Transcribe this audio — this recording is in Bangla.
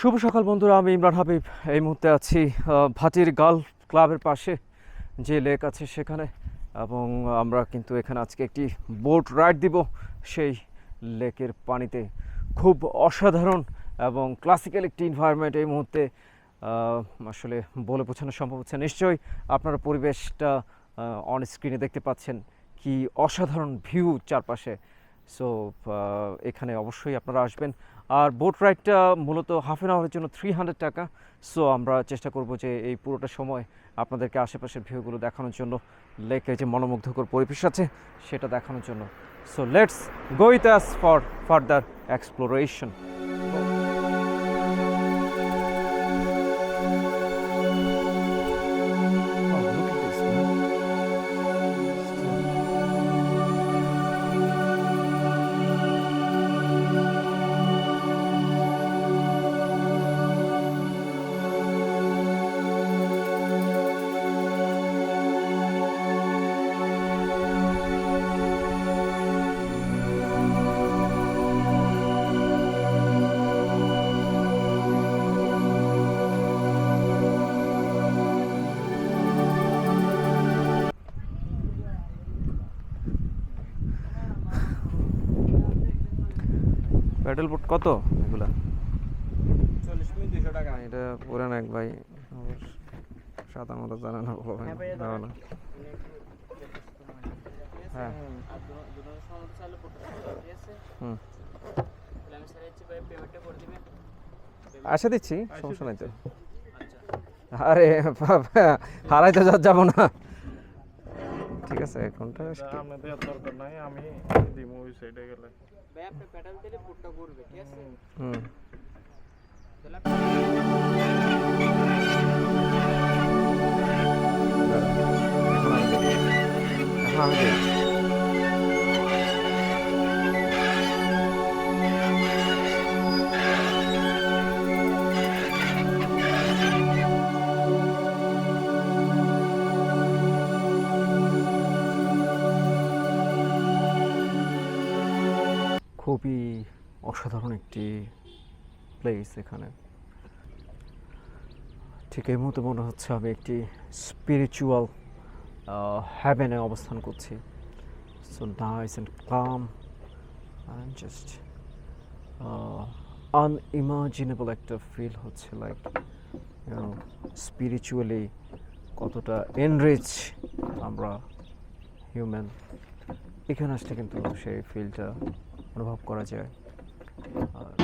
শুভ সকাল বন্ধুরা, আমি ইমরান হাবিব। এই মুহূর্তে আছি ভাটির গার্ল ক্লাবের পাশে, যে লেক আছে সেখানে। এবং আমরা কিন্তু এখানে আজকে একটি বোট রাইড দিব। সেই লেকের পানিতে খুব অসাধারণ এবং ক্লাসিক্যাল একটি এনভায়রনমেন্ট এই মুহূর্তে আসলে বলে বোঝানো সম্ভব হচ্ছে। নিশ্চয়ই আপনারা পরিবেশটা অন স্ক্রিনে দেখতে পাচ্ছেন কি অসাধারণ ভিউ চারপাশে। সো এখানে অবশ্যই আপনারা আসবেন। আর বোট রাইডটা মূলত হাফ অ্যান আওয়ারের জন্য থ্রি হান্ড্রেড টাকা। সো আমরা চেষ্টা করব যে এই পুরোটা সময় আপনাদেরকে আশেপাশের ভিউগুলো দেখানোর জন্য। লেকের যে মনোমুগ্ধকর পরিবেশ আছে, সেটা দেখানোর জন্য। So let's go us for further exploration paddle boat কত এগুলা? এটা পুরান এক ভাই। সাদা মতো জানে না বলো ভাই হ্যাঁ দাও না। হ্যাঁ। হুম। আসে দিচ্ছি সমস্যা নাই তো। আচ্ছা আরে বাবা, হারাইতে যা যাব না। ঠিক আছে কোনটা আমি দরকার নাই আমি দিমু ওই সাইডে গেলে। ভাই আপনি প্যাডাল দিলে ফুটটা ঘুরবে ঠিক আছে হুম তাহলে আপনি খুবই অসাধারণ একটি প্লেস এখানে। ঠিক এই মুহূর্তে মনে হচ্ছে আমি একটি স্পিরিচুয়াল হ্যাভেনে অবস্থান করছি। So nice and calm and just unimaginable একটা ফিল হচ্ছে লাইক স্পিরিচুয়ালি কতটা এনরিচ আমরা হিউম্যান এখানে আসলে কিন্তু সেই ফিলটা অনুভব করা যায়। আর